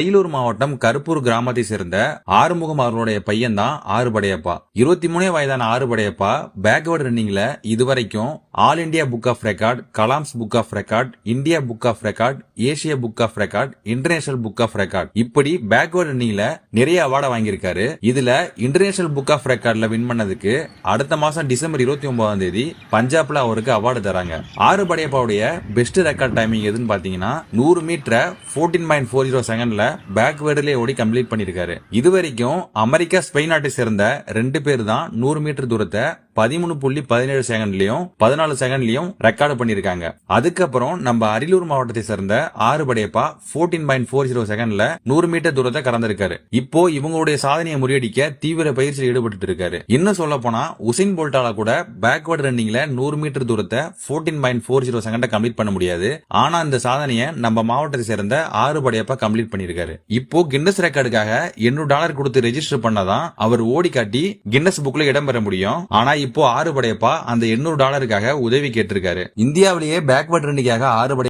அரியலூர் மாவட்டம் கருப்பூர் கிராமத்தை சேர்ந்த ஆறுமுகம் அவர்களுடைய பையன் தான் ஆறுபடையப்பா. இருபத்தி மூணே வயதான ஆறுபடையப்பா பேக்வர்ட் ரன்னிங்ல இதுவரைக்கும் all India book of record Kalam's book of record India book of record Asia book of record international book of record இப்படி பேக்வேர்டு ரன்னிங்ல நிறைய அவார்டை வாங்கியிருக்காரு. இதுல இன்டர்நேஷனல் புக் ஆஃப் ரெக்கார்ட்ல வின் பண்ணதுக்கு அடுத்த மாசம் டிசம்பர் இருபத்தி ஒன்பதாம் தேதி பஞ்சாப்ல அவருக்கு அவார்டு தராங்க. ஆறு படையப்பாவுடைய பெஸ்ட் ரெக்கார்ட் டைமிங் எதுன்னு பாத்தீங்கன்னா நூறு மீட்டரை ஃபோர்டீன் பாயிண்ட் ஃபோர் ஜீரோ செகண்ட்ல பேக்வேர்டிலே ஓடி கம்ப்ளீட் பண்ணிருக்காரு. இது வரைக்கும் அமெரிக்கா ஸ்பெயின் நாட்டை சேர்ந்த ரெண்டு பேர் தான் நூறு மீட்டர் தூரத்தை பதிமூணு புள்ளி பதினேழு செகண்ட்லயும் பதினாலு செகண்ட்லயும் ரெக்கார்டு பண்ணிருக்காங்க. அதுக்கப்புறம் நம்ம அரியலூர் மாவட்டத்தை சேர்ந்த Aru Padaiyappa fourteen point four zero செகண்ட்ல நூறு மீட்டர் தூரத்தை கடந்திருக்காரு. இப்போ இவங்களுடைய சாதனையை முறியடிக்க தீவிர பயிற்சியில் ஈடுபட்டு இருக்காரு. இன்னும் சொல்ல போனா உசைன் போல்டால கூட பேக்வர்ட் ரன்னிங்ல நூறு மீட்டர் தூரத்தை fourteen point four zero second complete பண்ண முடியாது. ஆனா இந்த சாதனையை நம்ம மாவட்டத்தை சேர்ந்த ஆறு படையப்பா கம்ப்ளீட் பண்ணிருக்காரு. இப்போ கின்னஸ் ரெக்கார்டுக்காக எண்ணூறு டாலர் கொடுத்து ரெஜிஸ்டர் பண்ணாதான் அவர் ஓடி காட்டி கின்னஸ் புக்ல இடம் பெற முடியும். ஆனா இப்போ ஆறு படையப்பா அந்த எண்ணூறு டாலருக்காக உதவி கேட்டிருக்காரு. இந்தியாவிலேயே பேக்வர்ட் ரன்னிங்காக ஆறு படை